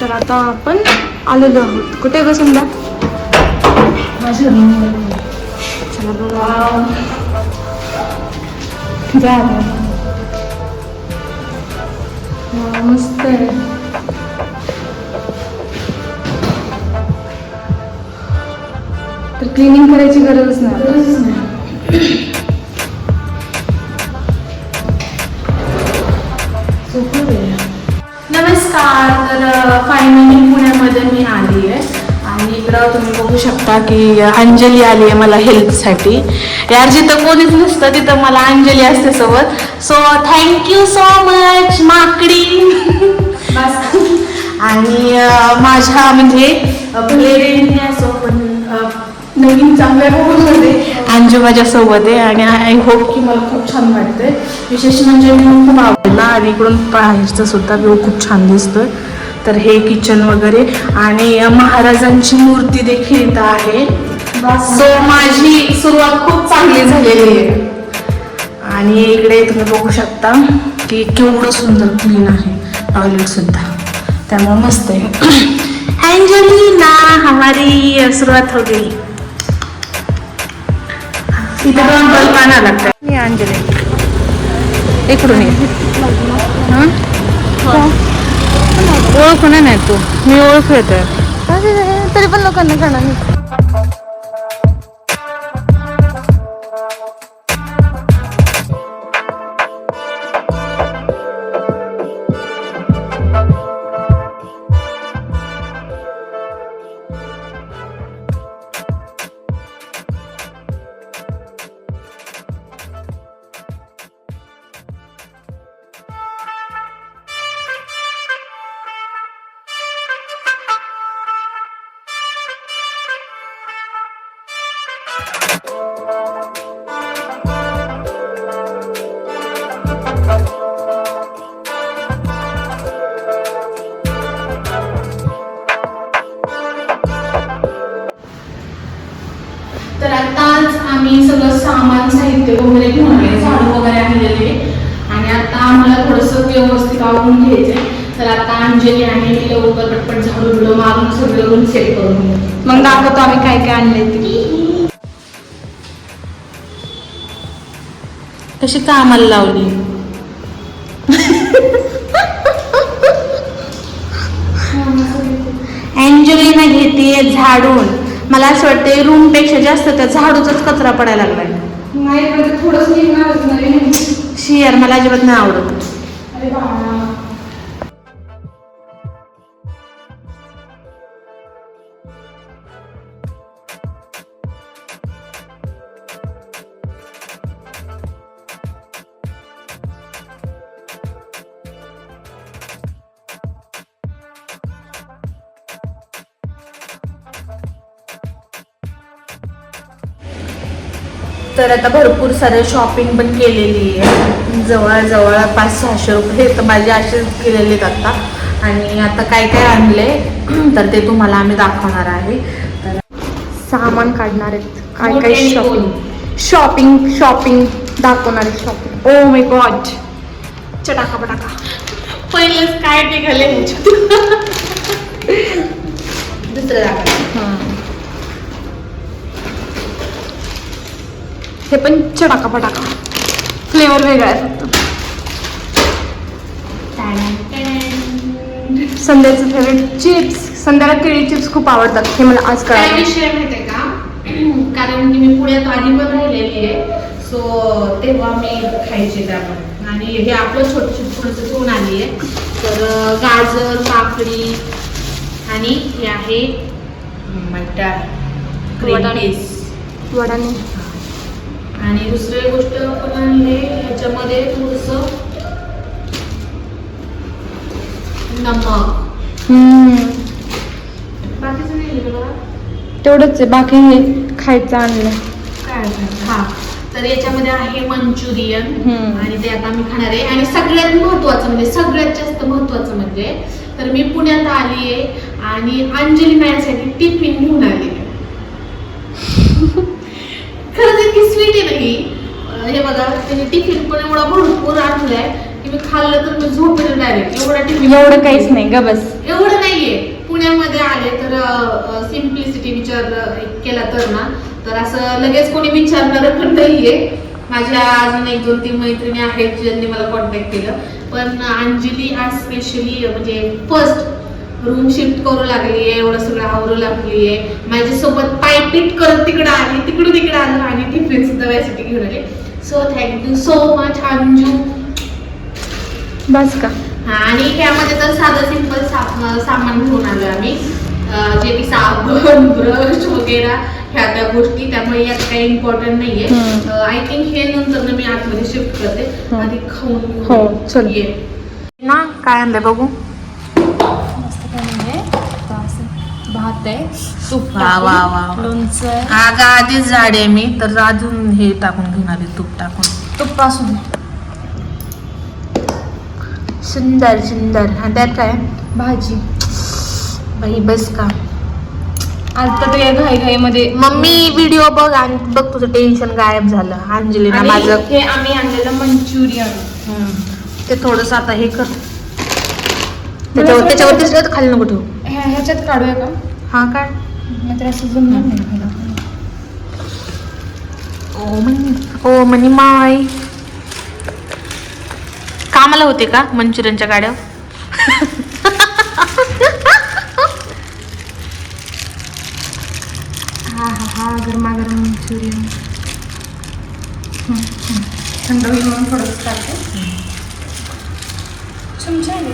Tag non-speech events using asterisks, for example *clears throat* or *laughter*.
तर आता आपण आलेलो आहोत. कुठे ग समजा चला बघा. मस्त आहे. तर क्लिनिंग करायची गरजच नाही. नमस्कार. तर फायनली पुण्यामध्ये मी आली आहे. आणि इकडं तुम्ही बघू शकता की अंजली आली आहे मला हेल्पसाठी. यार जिथं कोणीच नसतं तिथं मला अंजली असते सोबत. So thank you so much माकडी. बस. आणि माझ्या म्हणजे असो पण नवीन चांगल्या मध्ये अंजू माझ्या सोबत आहे आणि आय होप की मला खूप छान वाटतंय. विशेष म्हणजे मी खूप आवडला आणि इकडून बाहेरचा सुद्धा व्ह्यू खूप छान दिसतोय. तर हे किचन वगैरे. आणि महाराजांची मूर्ती देखील इथं आहे. सो माझी सुरुवात खूप चांगली झालेली आहे. आणि इकडे तुम्ही बघू शकता की केवढं सुंदर क्लीन आहे. टॉयलेट सुद्धा. त्यामुळे मस्त आहे. *coughs* अँजलिना हमारी सुरुवात हो गई. इथे दोन बल्ब आणा लागतात. मी अंजली इकडून ये. हं? ओळख नाही तू. मी ओळख येतोय तरी पण लोकांना कळणार सामान साहित्य वगैरे घेऊन आले झाडू वगैरे आणलेले. आणि आता आम्हाला थोडंसं व्यवस्थित आवडून घ्यायचंय. तर आता अंजली आणि मी लवकर पटपट झाडू बिडू मारून सगळं रूम सेट करून मग दाखवतो आम्ही काय काय आणले ते. कशी कामाला लावली? अँजलिना घेते झाडून. मला असं वाटते रूमपेक्षा जास्त त्या झाडूचाच कचरा पडायला लागलाय. नाही पण ते थोडंच निघणारच नाही शियर मला अजिबात नाही आवडत तर आता भरपूर सारं शॉपिंग पण केलेली आहे. जवळजवळ पाच सहाशे रुपये तर माझे असेच केलेले आहेत आता. आणि आता काय काय आणले *clears throat* तर ते तुम्हाला आम्ही दाखवणार आहे. तर सामान काढणार आहेत. काय काय शॉपिंग शॉपिंग शॉपिंग दाखवणार आहे शॉपिंग ओ माय गॉड चटाका पटाका. पहिलेच काय निघाले *laughs* दुसरं दाखव हे पण चटाका पटाका फ्लेवर वेगळा आहे फक्त. संध्याचं फेवरेट चिप्स संध्याला केळी चिप्स खूप आवडतात. हे मला आज काय विषय माहितीये का? *clears throat* कारण की मी पुण्यात आधी पण राहिलेली आहे. सो तेव्हा मी खायचे त्यावर. आणि हे आपलं छोट थोडंसं घेऊन आली आहे तर गाजर काकडी आणि हे आहे मटार वडाने. आणि दुसरी गोष्ट पण आणले ह्याच्यामध्ये थोडस नमक. बाकीचं नाही तेवढंच आहे बाकी हे खायचं आणलं. काय? हा. तर याच्यामध्ये आहे मंचुरियन. हम्म. आणि ते आता मी खाणार आहे. आणि सगळ्यात महत्वाचं म्हणजे सगळ्यात जास्त महत्वाचं म्हणजे तर मी पुण्यात आली आहे आणि अंजली मॅडसाठी टिफिन घेऊन आली इतकी स्वीट आहे ना ही. हे बघा तिने टिफिन पण एवढा भरपूर आणलाय की मी खाल्लं तर मी झोपेल डायरेक्ट एवढा टिफिन एवढं काहीच नाही ग बस. एवढं नाहीये. पुण्यामध्ये आले तर सिम्प्लिसिटी विचार केला तर ना. तर असं लगेच कोणी विचारणार पण नाहीये. माझ्या अजून एक दोन तीन मैत्रिणी आहेत ज्यांनी मला कॉन्टॅक्ट केलं. पण अंजली आज स्पेशली म्हणजे फर्स्ट रूम शिफ्ट करू लागली आहे एवढं सगळं आवरू लागली आहे माझ्यासोबत पायपीट करत तिकडं आली तिकडून इकडे आलं आणि टिफिन सुद्धा व्यासाठी घेऊन आले. So thank you so much Anju. बस का? हा, आणि त्यामध्ये तर साधं सिंपल सामान घेऊन आलो आम्ही. जे की साबण ब्रश वगैरे ह्या त्या गोष्टी त्यामुळे यात काही इम्पॉर्टंट नाहीये. आय थिंक हे नंतर मी आतमध्ये शिफ्ट करते. हम्म. आधी खाऊन. हो, ना काय आणलंय बघू. आता असं भात आहे. तूप वा, वा, वा. लोणचं आहे. अगं आधीच झाड आहे मी तर अजून हे टाकून घेऊन आले तूप टाकून. तूप दे. सुंदर सुंदर. आणि त्यात काय? भाजी. बाई बस का? आज तर ते घाई घाईमध्ये मम्मी व्हिडिओ बघ आणि बघ तुझं टेन्शन गायब झालं. अंजलीना आणि माझं हे आम्ही आणलेलं मंचुरियन. ते थोडस आता हे कर. त्याच्यावर त्याच्यावरतीच ठेव, खाली नको ठेवू. ह्या ह्याच्यात काढूया का? हा काय नाहीतर असं जमणार नाही. ओ मनी ओ मनी माय. कामाला होते का मंचुरियनच्या गाड्या? हा हा हा गरमागरम मंचुरियन. थंड होईल म्हणून थोडंसं टाकते. चमचा आहे